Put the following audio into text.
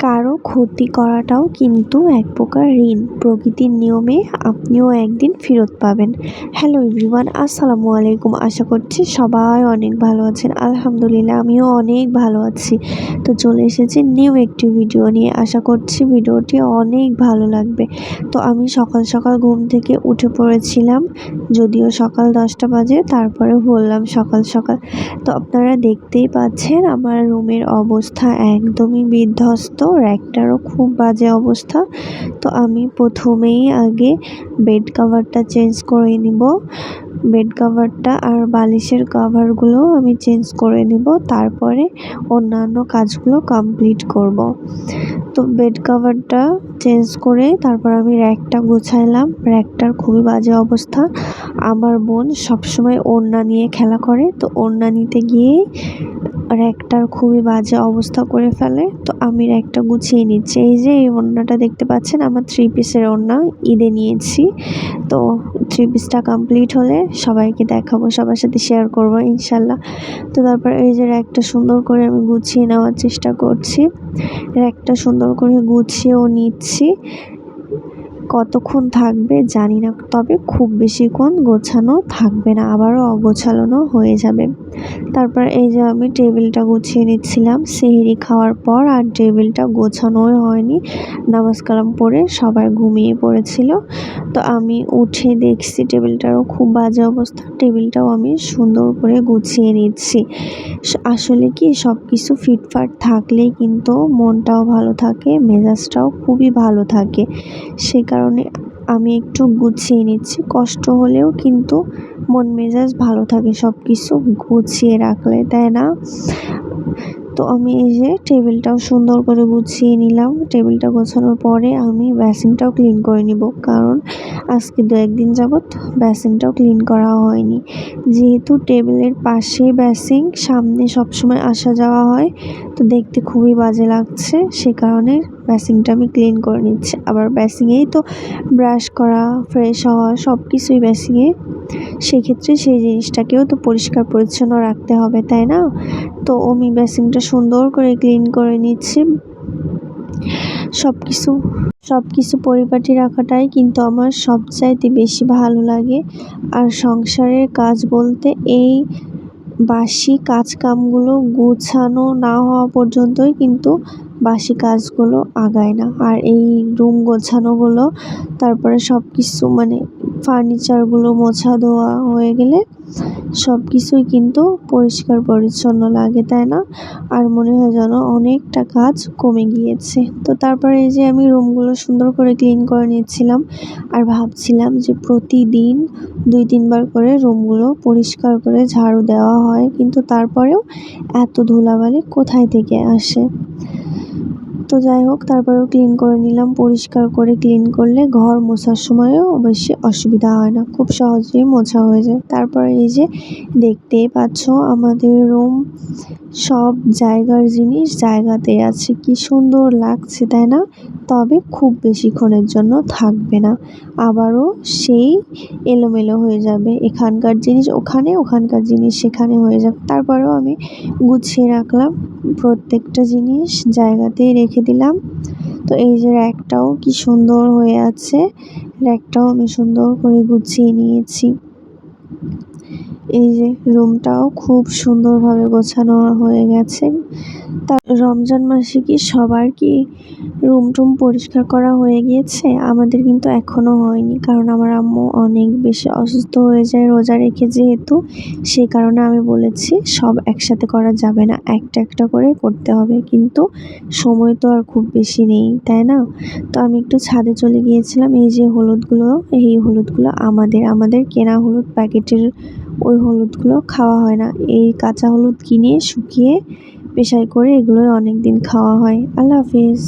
কারও ক্ষতি করাটাও কিন্তু এক প্রকার ঋণ। প্রকৃতির নিয়মে আপনিও একদিন ফেরত পাবেন। হ্যালো এভরিওয়ান, আসসালামু আলাইকুম। আশা করছি সবাই অনেক ভালো আছেন। আলহামদুলিল্লাহ, আমিও অনেক ভালো আছি। তো চলে এসেছি নিউ একটি ভিডিও নিয়ে। আশা করছি ভিডিওটি অনেক ভালো লাগবে। তো আমি সকাল সকাল ঘুম থেকে উঠে পড়েছিলাম, যদিও সকাল দশটা বাজে, তারপরে বললাম সকাল সকাল। তো আপনারা দেখতেই পাচ্ছেন আমার রুমের অবস্থা একদমই বিধ্বস্ত। র্যাকটারও খুব বাজে অবস্থা। তো আমি প্রথমেই আগে বেড কাভারটা চেঞ্জ করে নিব। বেড কাভারটা আর বালিশের কাভারগুলো আমি চেঞ্জ করে নিব। তারপরে অন্যান্য কাজগুলো কমপ্লিট করব। তো বেড কাভারটা চেঞ্জ করে তারপর আমি র্যাকটা গোছাইলাম। র্যাকটার খুবই বাজে অবস্থা। আমার বোন সবসময় ওড়না নিয়ে খেলা করে। তো ওড়না নিতে গিয়েই র্যাকটার খুবই বাজে অবস্থা করে ফেলে। তো আমি র্যাকটা গুছিয়ে নিচ্ছি। এই যে, এই ওড়নাটা দেখতে পাচ্ছেন? আমার থ্রি পিসের ওড়না ঈদে নিয়েছি। তো থ্রি পিসটা কমপ্লিট হলে সবাইকে দেখাবো, সবার সাথে শেয়ার করব, ইনশাল্লাহ। তো তারপর এই যে, র্যাকটা সুন্দর করে আমি গুছিয়ে নেওয়ার চেষ্টা করছি। র্যাকটা সুন্দর করে গুছিয়েও নিচ্ছি। কতক্ষণ থাকবে জানি না, তবে খুব বেশিক্ষণ গোছানো থাকবে না, আবারও অগোছালো হয়ে যাবে। তারপর এই যে আমি টেবিলটা গুছিয়ে নিচ্ছিলাম, সেহেরি খাওয়ার পর আর টেবিলটা গোছানোই হয়নি, নামাজ কালাম পড়ে সবাই ঘুমিয়ে পড়েছিল। তো আমি উঠে দেখছি টেবিলটারও খুব বাজে অবস্থা, টেবিলটাও আমি সুন্দর করে গুছিয়ে নিচ্ছি। আসলে কি সব কিছু ফিটফাট থাকলেই কিন্তু মনটাও ভালো থাকে, মেজাজটাও খুবই ভালো থাকে, সে কারণে আমি একটু গুছিয়ে নিচ্ছি। কষ্ট হলেও কিন্তু মন মেজাজ ভালো থাকে সব কিছু গুছিয়ে রাখলে, তাই না? তো আমি এই যে টেবিলটাও সুন্দর করে গুছিয়ে নিলাম। টেবিলটা গোছানোর পরে আমি বেসিনটাও ক্লিন করে নিব। কারণ আজকে দু একদিন যাবৎ বেসিনটাও ক্লিন করা হয়নি। যেহেতু টেবিলের পাশে বেসিং সামনে সবসময় আসা যাওয়া হয়, তো দেখতে খুবই বাজে লাগছে। সে কারণে বেসিংটা আমি ক্লিন করে নিচ্ছি। আবার বেসিংয়েই তো ব্রাশ করা ফ্রেশ হওয়া সব কিছুই বেসিংয়ে সেক্ষেত্রে সেই জিনিসটাকেও তো পরিষ্কার পরিচ্ছন্ন রাখতে হবে, তাই না? তো আমি বেসিংটা সুন্দর করে ক্লিন করে নিচ্ছি। সব কিছু সব কিছু পরিপাটি রাখাটাই কিন্তু আমার সবচাইতে বেশি ভালো লাগে। আর সংসারের কাজ বলতে এই বাসি কাজকামগুলো গুছানো না হওয়া পর্যন্তই কিন্তু বাসি কাজগুলো আগায় না। আর এই রুম গোছানোগুলো, তারপরে সব কিছু মানে ফার্নিচারগুলো মোছা ধোয়া হয়ে গেলে সব কিছুই কিন্তু পরিষ্কার পরিচ্ছন্ন লাগে, তাই না? আর মনে হয় যেন অনেকটা কাজ কমে গিয়েছে। তো তারপরে এই যে আমি রুমগুলো সুন্দর করে ক্লিন করে নিচ্ছিলাম আর ভাবছিলাম যে প্রতিদিন দুই তিনবার করে রুমগুলো পরিষ্কার করে ঝাড়ু দেওয়া হয়, কিন্তু তারপরেও এত ধুলাবালি কোথায় থেকে আসে? তো যাই হোক, তারপরেও ক্লিন করে নিলাম। পরিষ্কার করে ক্লিন করলে ঘর মোছার সময়ও বেশি অসুবিধা হয় না, খুব সহজেই মোছা হয়ে যায়। তারপর এই যে দেখতেই পাচ্ছ আমাদের রুম সব জায়গার জিনিস জায়গাতে আছে। কি সুন্দর লাগছে, তাই না? তবে খুব বেশিক্ষণের জন্য থাকবে না। আবারও সেই এলোমেলো হয়ে যাবে। এখানকার জিনিস ওখানে, ওখানকার জিনিস সেখানে হয়ে যাবে। তারপরেও আমি গুছিয়ে রাখলাম প্রত্যেকটা জিনিস জায়গাতেই রেখে দিলাম। তো এই যে র্যাকটাও কি সুন্দর হয়ে আছে। র্যাকটাও আমি সুন্দর করে গুছিয়ে নিয়েছি। এই যে রুমটাও খুব সুন্দরভাবে গোছানো হয়ে গেছে। তা রমজান মাসে কি সবার কি রুম টুম পরিষ্কার করা হয়ে গিয়েছে? আমাদের কিন্তু এখনও হয়নি, কারণ আমার আম্মু অনেক বেশি অসুস্থ হয়ে যায় রোজা রেখে যেহেতু। সেই কারণে আমি বলেছি সব একসাথে করা যাবে না, একটা একটা করে করতে হবে। কিন্তু সময় তো আর খুব বেশি নেই, তাই না? তো আমি একটু ছাদে চলে গিয়েছিলাম, এই যে হলুদগুলো, এই হলুদগুলো আমাদের আমাদের কেনা হলুদ প্যাকেটের ওই হলুদগুলো খাওয়া হয় না। এই কাঁচা হলুদ কিনে শুকিয়ে পেশাই করে এগুলোই অনেক দিন খাওয়া হয়। আল্লাহ হাফিজ।